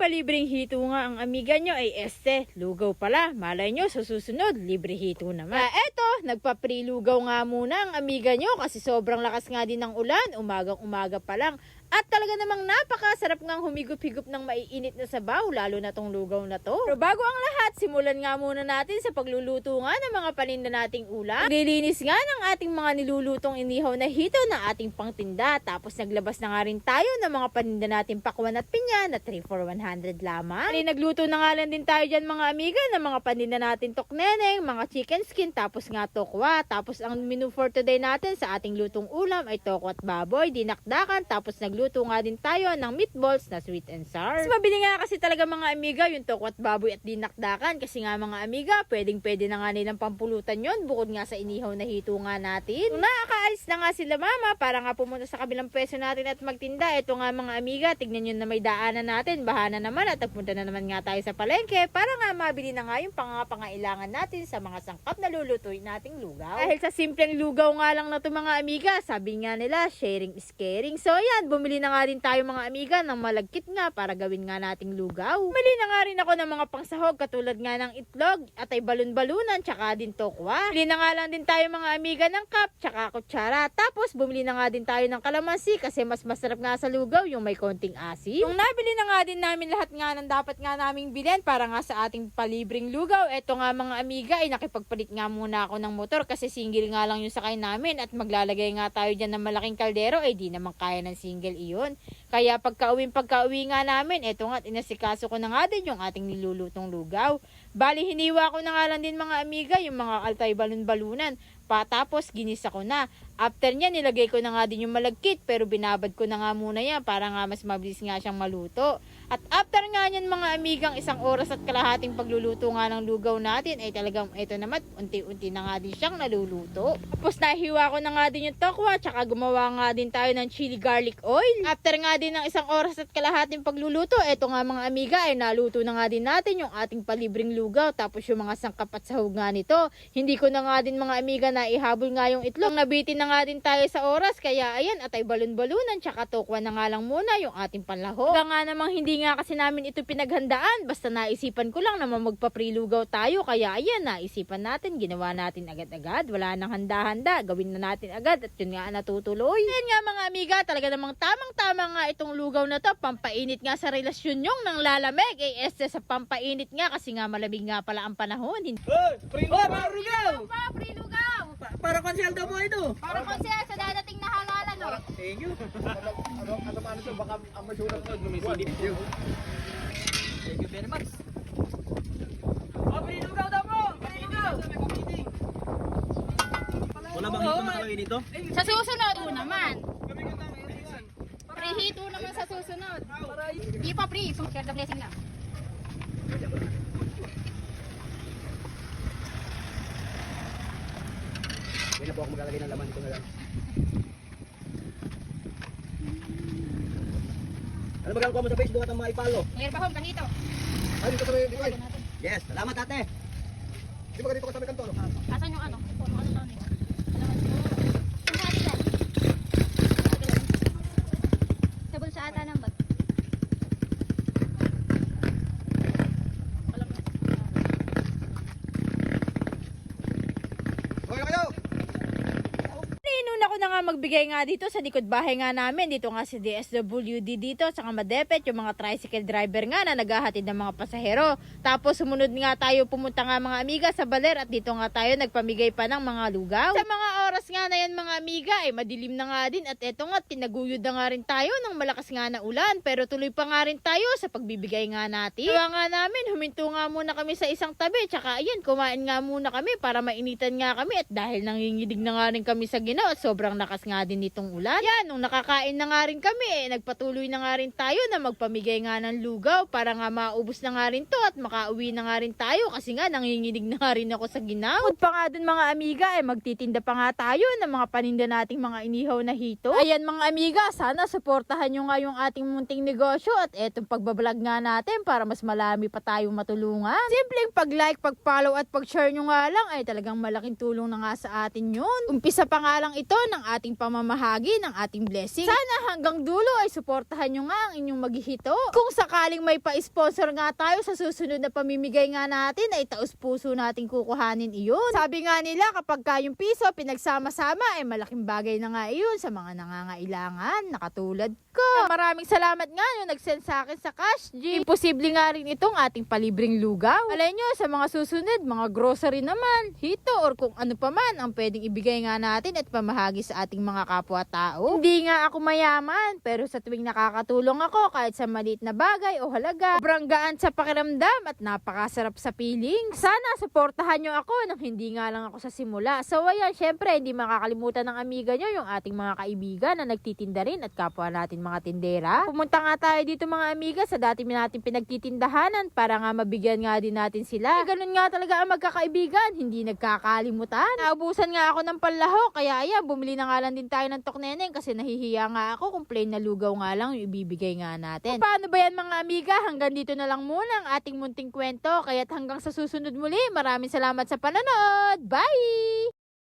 palibreng hito nga ang amiga nyo ay este, lugaw pala. Malay nyo, sa susunod, libre hito naman. Ah, eto, nagpa-pre-lugaw nga muna ang amiga nyo kasi sobrang lakas nga din ng ulan, umagang umaga pa lang. At talaga namang napakasarap ngang humigup-higup ng maiinit na sabaw, lalo na tong lugaw na to. Pero bago ang lahat, simulan nga muna natin sa pagluluto nga ng mga paninda nating ulam. Nililinis nga ng ating mga nilulutong inihaw na hito ng ating pangtinda. Tapos naglabas na nga rin tayo ng mga paninda nating pakwan at pinya na 3 for 100 lamang.Ali, nagluto na nga lang din tayo dyan mga amiga ng mga paninda natin tokneneng, mga chicken skin, tapos nga tokwa. Tapos ang menu for today natin sa ating lutong ulam ay toko at baboy, dinakdakan, tapos nagluto nga din tayo ng meatballs na sweet and sour. Mas mabili nga kasi talaga mga amiga yung toko at baboy at dinakdakan kasi nga mga amiga, pwedeng pwede na nga nilang pampulutan yon bukod nga sa inihaw na hito nga natin. Kung nakakaalis na nga sila mama para nga pumunta sa kabilang pwesto natin at magtinda, ito nga mga amiga, tignan nyo na may daanan natin, bahana naman at nagpunta na naman nga tayo sa palengke para nga mabili na nga yung pangangailangan natin sa mga sangkap na lulutuin nating lugaw. Dahil sa simpleng lugaw nga lang na to mga amiga, sabi nga nila, sharing is caring. So yan, bumili na nga rin tayo mga amiga ng malagkit nga para gawin nga nating lugaw. Bumili na nga rin ako ng mga pangsahog katulad nga ng itlog at ay balon-balunan tsaka din tokwa. Bumili na nga lang din tayo mga amiga ng cup tsaka kutsara. Tapos bumili na nga din tayo ng kalamansi kasi mas masarap nga sa lugaw yung may konting asin. Yung nabili na nga din namin lahat nga ng dapat nga naming bilhin para nga sa ating palibring lugaw. Eto nga mga amiga ay nakipagpalit nga muna ako ng motor kasi single nga lang yung sakay namin at maglalagay nga tayo dyan ng malaking kaldero ay di naman kaya ng single iyon. Kaya pagka-uwi pagka-uwi nga namin, eto nga inasikaso ko na nga din yung ating nilulutong lugaw. Bali hiniwa ko na nga lang din mga amiga yung mga altay balon-balunan. Patapos ginisa ko na. After niya nilagay ko na nga din yung malagkit pero binabad ko na nga muna yan para nga mas mabilis nga siyang maluto. At after nga niyan mga amigang isang oras at kalahating pagluluto nga ng lugaw natin ay talagang ito naman unti-unti na nga din siyang naluluto. Tapos nahiwa ko na nga din yung tokwa tsaka gumawa nga din tayo ng chili garlic oil. After nga din ng isang oras at kalahating pagluluto, ito nga mga amiga ay naluto na nga din natin yung ating palibreng lugaw tapos yung mga sangkap at sahog nga nito. Hindi ko na nga din mga amiga na ihabol nga yung itlog. Nabitin na nga din tayo sa oras kaya ayan at ay balon-balunan tsaka tokwa na nga lang muna yung ating panlaho. Kaya nga namang hindi nga kasi namin ito pinaghandaan basta naisipan ko lang naman magpaprilugaw tayo kaya ayan naisipan natin ginawa natin agad-agad wala nang handa-handa gawin na natin agad at yun nga natutuloy. Ayan nga mga amiga talaga namang tamang-tama nga itong lugaw na to pampainit nga sa relasyon yung nang lalamig eh este sa pampainit nga kasi nga malamig nga pala ang panahon. Hindi Hoy, Pringo, Pringo! Pa, pre-lugaw! Pa- konsyal daw mo ito. Para ko siya sa dadating na halalan, no? Thank you. Ano, ano paano ito? Baka ang masyurang ko, gumisidip ko. Thank you very much. Oh, Pringo daw mo! Pringo! Wala bang hito nakalagay dito? Sa susunod, o naman. Prehito naman sa susunod. Di pa pre, so share the blessing na. Hindi na po ako maglalagay ng laman dito na lang. Ano ba mo sa Facebook at ang mga ipalo? Ngayon pa home, prehito. Ay, dito kami, dito kami. Yes, salamat ate. Di ba ka dito ka sa may kanto? Asan yung ano? Sa bulsa ata ng bag. Okay na kayo! Magbigay nga dito sa likod bahay nga namin. Dito nga si DSWD dito, saka madepet, yung mga tricycle driver nga na naghahatid ng mga pasahero. Tapos sumunod nga tayo pumunta nga mga amiga sa Baler at dito nga tayo nagpamigay pa ng mga lugaw. Sa mga oras nga na yan mga amiga, eh madilim na nga din at eto nga tinaguyod na nga rin tayo ng malakas nga na ulan. Pero tuloy pa nga rin tayo sa pagbibigay nga natin. Kaya nga namin, huminto nga muna kami sa isang tabi. Tsaka ayan, kumain nga muna kami para mainitan nga kami at dahil nangingidig na nga rin kami sa ginaw at sobrang lakas nga din nitong ulan. Yan, nung nakakain na nga rin kami, eh, nagpatuloy na nga rin tayo na magpamigay nga ng lugaw para nga maubos na nga rin to at makauwi na nga rin tayo kasi nga nanginginig na nga rin ako sa ginaw. Bukod pa nga dun mga amiga, eh magtitinda pa nga tayo ng mga paninda nating mga inihaw na hito. Ayan mga amiga, sana suportahan nyo nga yung ating munting negosyo at etong pagbablog nga natin para mas malami pa tayong matulungan. Simpleng pag-like, pag-follow at pag-share nyo nga lang ay talagang malaking tulong na nga sa atin yun. Umpisa pa nga lang ito ng ating pamamahagi ng ating blessing. Sana hanggang dulo ay suportahan nyo nga ang inyong maghihito. Kung sakaling may pa-sponsor nga tayo sa susunod na pamimigay nga natin ay taos puso nating kukuhanin iyon. Sabi nga nila kapag kayong piso pinagsama-sama ay malaking bagay na nga iyon sa mga nangangailangan na katulad ko. Maraming salamat nga yung nag-send sa akin sa cash G. Imposible nga rin itong ating palibreng lugaw. Alay nyo sa mga susunod, mga grocery naman, hito or kung ano pa man ang pwedeng ibigay nga natin at pamahagi sa ating mga kapwa-tao. Hindi nga ako mayaman, pero sa tuwing nakakatulong ako kahit sa maliit na bagay o halaga, sobrang gaan sa pakiramdam at napakasarap sa piling. Sana suportahan nyo ako nang hindi nga lang ako sa simula. So ayan, syempre hindi makakalimutan ng amiga nyo yung ating mga kaibigan na nagtitinda rin at kapwa natin mga tindera. Pumunta nga tayo dito mga amiga sa dati natin pinagtitindahanan para nga mabigyan nga din natin sila. Eh, ganun nga talaga ang magkakaibigan, hindi nagkakalimutan. Naubusan nga ako ng panlaho, kaya ayan, bumili na nga lang din tayo ng tokneneng kasi nahihiya nga ako kung plain na lugaw nga lang yung ibibigay nga natin. Paano ba yan mga amiga? Hanggang dito na lang muna ang ating munting kwento. Kaya't hanggang sa susunod muli, maraming salamat sa panonood. Bye!